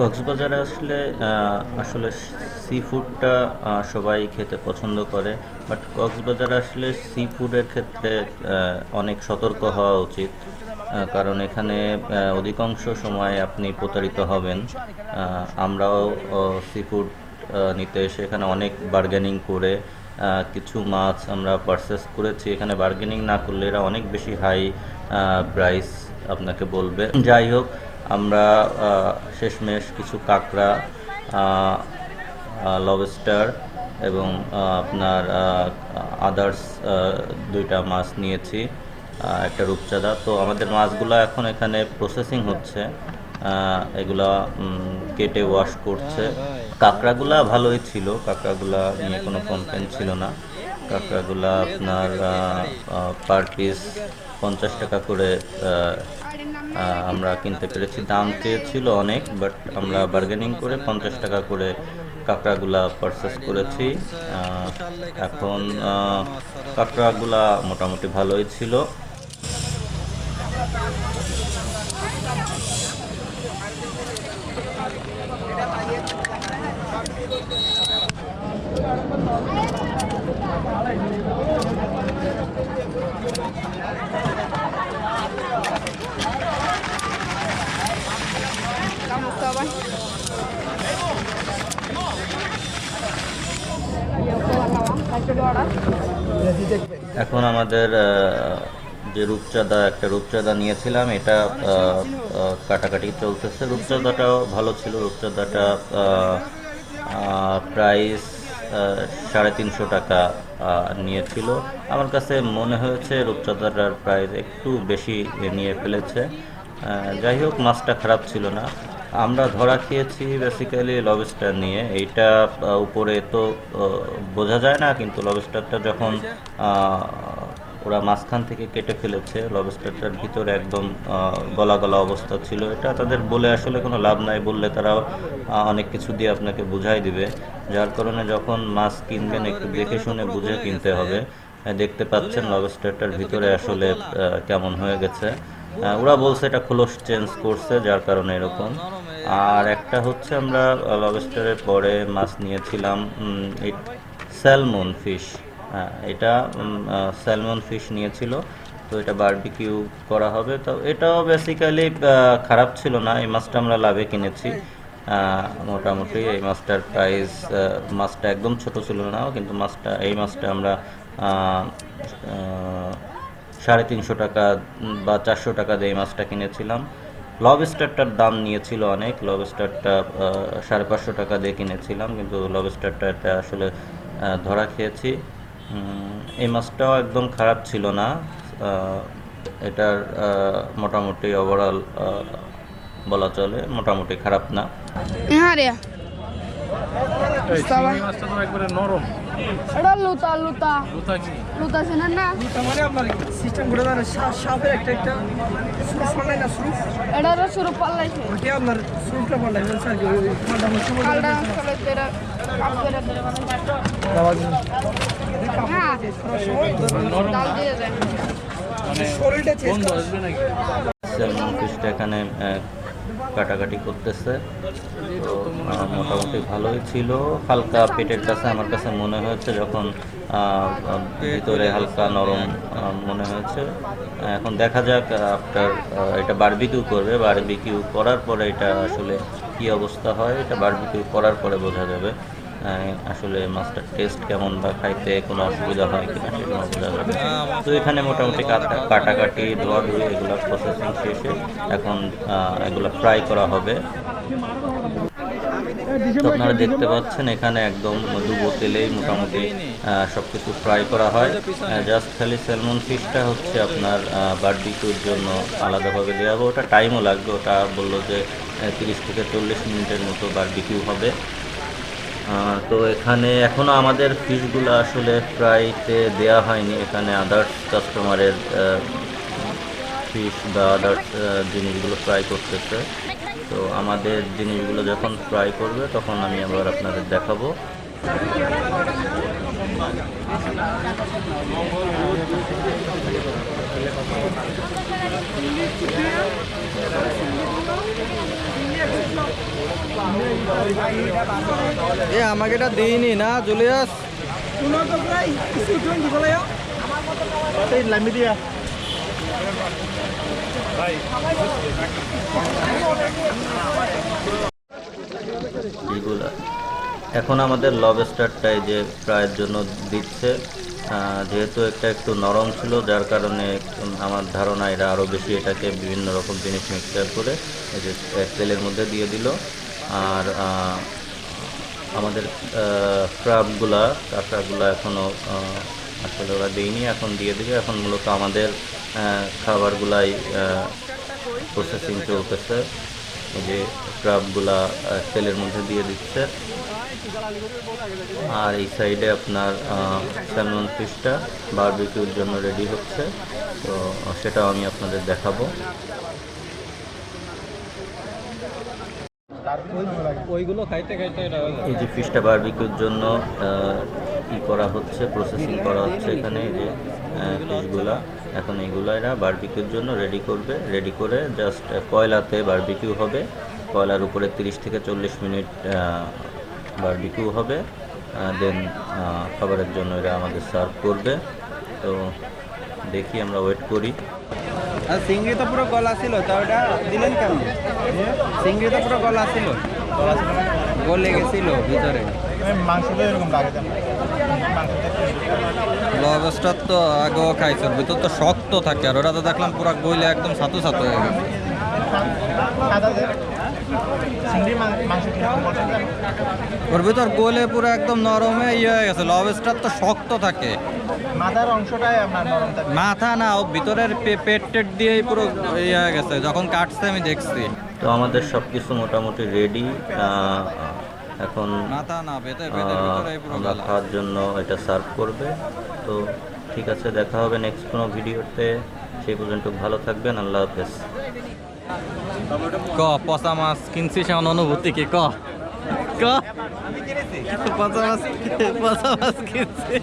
কক্সবাজারে আসলে আসলে সি ফুডটা সবাই খেতে পছন্দ করে বাট কক্সবাজারে আসলে সি ফুডের ক্ষেত্রে অনেক সতর্ক হওয়া উচিত কারণ এখানে অধিকাংশ সময় আপনি প্রতারিত হবেন। আমরাও সি ফুড নিতে এসে এখানে অনেক বার্গেনিং করে কিছু মাছ আমরা পারচেস করেছি। এখানে বার্গেনিং না করলে এরা অনেক বেশি হাই প্রাইস আপনাকে বলবে। যাই হোক আমরা শেষমেশ কিছু কাঁকড়া লবস্টার এবং আপনার আদার্স দুইটা মাছ নিয়েছি একটা রূপচাঁদা। তো আমাদের মাছগুলো এখন এখানে প্রসেসিং হচ্ছে এগুলা কেটে ওয়াশ করছে। কাঁকড়াগুলা ভালোই ছিল, কাঁকড়াগুলা নিয়ে কোনো কমপ্লেন ছিল না। কাঁকড়াগুলা আপনার পার পিস পঞ্চাশ টাকা করে আমরা কিনতে পেরেছি। দাম চেয়েছিল অনেক বাট আমরা বার্গেনিং করে পঞ্চাশ টাকা করে কাঁকড়াগুলা পারচেস করেছি। এখন কাঁকড়াগুলা মোটামুটি ভালোই ছিল। Orang. এখন আমাদের যে রূপচাঁদা, একটা রূপচাঁদা নিয়েছিলাম, এটা কাটাকাটি চলতেছে। রূপচাঁদাটাও ভালো ছিল। রূপচাঁদাটা প্রাইস সাড়ে তিনশো টাকা নিয়েছিল। আমার কাছে মনে হয়েছে রূপচাঁদাটার প্রাইস একটু বেশি নিয়ে ফেলেছে। যাই হোক, মাছটা খারাপ ছিল না। আমরা ধরা খেয়েছি বেসিক্যালি লবস্টার নিয়ে। এইটা উপরে তো বোঝা যায় না, কিন্তু লবস্টারটা যখন ওরা মাঝখান থেকে কেটে ফেলেছে লবস্টারটার ভিতরে একদম গলা গলা অবস্থা ছিল। এটা তাদের বলে আসলে কোনো লাভ নাই, বললে তারা অনেক কিছু দিয়ে আপনাকে বুঝাই দিবে। যার কারণে যখন মাছ কিনবেন, একটু দেখে শুনে বুঝে কিনতে হবে। দেখতে পাচ্ছেন লবস্টারটার ভিতরে আসলে কেমন হয়ে গেছে। ওরা বলছে এটা খোলস চেঞ্জ করছে, যার কারণে এরকম। আর একটা হচ্ছে আমরা লবস্টারের পরে মাছ নিয়েছিলাম স্যালমন ফিশ হ্যাঁ এটা স্যালমন ফিশ নিয়েছিল, তো এটা বারবিকিউ করা হবে। তো এটাও বেসিক্যালি খারাপ ছিল না, এই মাছটা আমরা লাভে কিনেছি। মোটামুটি এই মাছটার প্রাইস মাছটা একদম ছোট ছিল না, কিন্তু মাছটা, এই মাছটা আমরা সাড়ে তিনশো টাকা বা চারশো টাকা দিয়ে এই মাছটা কিনেছিলাম। লবস্টারটার দাম নিয়েছিল অনেক লবস্টারটা সাড়ে পাঁচশো টাকা দিয়ে কিনেছিলাম, কিন্তু লবস্টারটা এটা আসলে ধরা খেয়েছি। এই মাছটাও একদম খারাপ ছিল না। এটার মোটামুটি ওভারঅল বলা চলে, মোটামুটি খারাপ না। Ingat ya. এই Sabar. চিংড়ি মাছটা তো একবারে নরম Ada luta luta. কোথা কি Luta sana na. মানে আপনার সিস্টেম দেন সা- সাপের একটা একটা সুরুফ পাল্লাই না সুরুফ. আপনার সুরুফটা কি. মানে শরীরটা চেঞ্জ ফিশটা এখানে কাটাকাটি করতেছে। তো মোটামুটি ভালোই ছিল। হালকা পেটের কাছে আমার কাছে মনে হয়েছে যখন ভিতরে হালকা নরম মনে হয়েছে। এখন দেখা যাক আফটার এটা বারবিকিউ করবে। বারবিকিউ করার পরে এটা আসলে কি অবস্থা হয়, এটা বারবিকিউ করার পরে বোঝা যাবে। আসলে মাছটার টেস্ট কেমন বা খাইতে কোনো অসুবিধা হয় কিনা সেগুলো বোঝা যাবে তো এখানে মোটামুটি কাটা কাটাকাটি ধোয়া ধুয়ে এগুলো প্রসেসিং শেষে এখন এগুলো ফ্রাই করা হবে। তো আপনারা দেখতে পাচ্ছেন এখানে একদম ডুবো তেলেই মোটামুটি সব কিছু ফ্রাই করা হয়। জাস্ট খালি স্যালমন ফিশটা হচ্ছে আপনার বার্বিকিউর জন্য আলাদাভাবে দেওয়া হবে। ওটা টাইমও লাগবে। ওটা বলল যে তিরিশ থেকে চল্লিশ মিনিটের মতো বার্বিকিউ হবে। তো এখানে এখনও আমাদের ফিসগুলো আসলে প্রায়তে দেয়া হয়নি। এখানে আদার্স কাস্টমারের ফিস বা আদার্স জিনিসগুলো ফ্রাই করতেছে। তো আমাদের জিনিসগুলো যখন ফ্রাই করবে, তখন আমি আবার আপনাদের দেখাবো। এ আমাকে এটা দিইনি না জুলিয়াস কোনো তো প্রায় টোয়েন্টি বলে এগুলা এখন আমাদের লবস্টারটাই যে ফ্রাইয়ের জন্য দিচ্ছে। যেহেতু এটা একটু নরম ছিল, যার কারণে আমার ধারণা এরা আরও বেশি এটাকে বিভিন্ন রকম জিনিস মিক্সচার করে তেলের মধ্যে দিয়ে দিল। আর আমাদের ক্রাবগুলা কাঁকড়াগুলা এখনও আসলে ওরা দিইনি এখন দিয়ে দিবে। এখন মূলত আমাদের খাবারগুলাই প্রসেসিং চলতেছে। যে ক্রাবগুলা তেলের মধ্যে দিয়ে দিচ্ছে। আর এই সাইডে আপনার স্যালমন ফিশটা বারবিকিউর জন্য রেডি হচ্ছে। তো সেটাও আমি আপনাদের দেখাবো। ওইগুলো খাইতে খাইতে এই যে ফিশটা বারবিকিউর জন্য ই করা হচ্ছে প্রসেসিং করা হচ্ছে এখানে এই যে ফিশগুলা এখন এইগুলো এরা বারবিকিউর জন্য রেডি করবে। রেডি করে জাস্ট কয়লাতে বারবিকিউ হবে। কয়লার উপরে তিরিশ থেকে চল্লিশ মিনিট বারবিকিউ হবে। দেন খাবারের জন্য এরা আমাদের সার্ভ করবে। তো দেখি আমরা ওয়েট করি। আর চিংড়ি তো পুরো গলা ছিল তা ওটা দিলেন কেন? চিংড়ি তো পুরো গলা ছিল। গলে গেছিল ভিতরে। মাংসটা এরকম লাগে লবস্টার তো আগেও খাইছিল ভিতর তো শক্ত থাকে আর ওটা তো দেখলাম পুরো গইলে একদম সাতু সাতু হয়ে গেছে। ওর ভিতর গোলে পুরো একদম নরম হয়ে ইয়ে হয়ে গেছে লবস্টার তো শক্ত থাকে। মাথার অংশটাই আপনার নরম থাকে। মাথা না ও ভিতরের পেট টেট দিয়েই পুরো ইয়ে হয়ে গেছে যখন কাটছে আমি দেখছি। তো আমাদের সব কিছু মোটামুটি রেডি এখন আমরা খাওয়ার জন্য এটা সার্ভ করবে। তো ঠিক আছে দেখা হবে নেক্সট কোনো ভিডিওতে। সেই পর্যন্ত ভালো থাকবেন আল্লাহ হাফেজ। ক পচা মাছ কিনছি সেমন অনুভূতি কি? ক। ক। পচা মাছ পচা মাছ কিনছি।